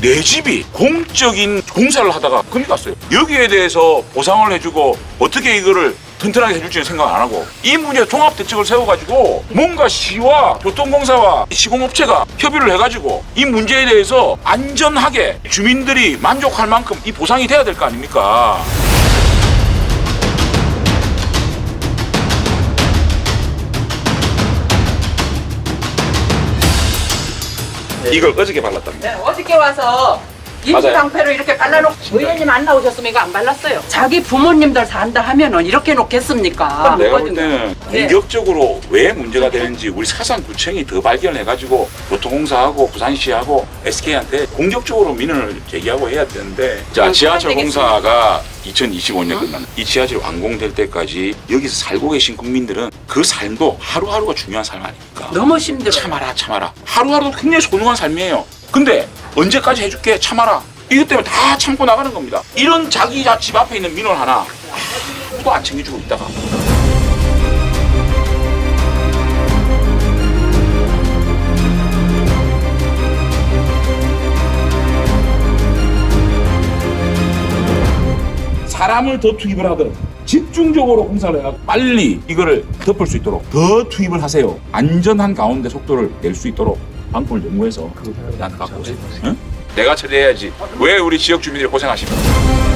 내 집이 공적인 공사를 하다가 금이 갔어요. 여기에 대해서 보상을 해주고 어떻게 이거를 튼튼하게 해줄지는 생각 안 하고 이 문제 종합 대책을 세워가지고 뭔가 시와 교통공사와 시공업체가 협의를 해가지고 이 문제에 대해서 안전하게 주민들이 만족할 만큼 이 보상이 돼야 될 거 아닙니까? 이걸 어저께 발랐답니다. 네, 어저께 와서 임시방패로 이렇게 발라놓고 의원님 안 나오셨으면 이거 안 발랐어요. 자기 부모님들 산다 하면은 이렇게 놓겠습니까? 내가 볼. 때는 네. 공격적으로 왜 문제가 되는지 우리 사상구청이 더 발견해가지고 교통공사하고 부산시하고 SK한테 공격적으로 민원을 제기하고 해야 되는데 자 음, 지하철 공사가 2025년 끝나는 이 지하철이 완공될 때까지 여기서 살고 계신 국민들은 그 삶도 하루하루가 중요한 삶 아닙니까? 너무 힘들어요. 참아라 참아라 하루하루도 굉장히 소중한 삶이에요 근데 언제까지 해줄게? 참아라. 이것 때문에 다 참고 나가는 겁니다. 이런 자기 자- 집 앞에 있는 민원 하나 아무도 안 챙겨주고 있다가. 사람을 더 투입을 하도록 집중적으로 공사를 해서 빨리 이거를 덮을 수 있도록 더 투입을 하세요. 안전한 가운데 속도를 낼 수 있도록 방법을 연구해서 나한테 갖고 오세요. 응? 내가 처리해야지. 왜 우리 지역 주민들이 고생하십니까?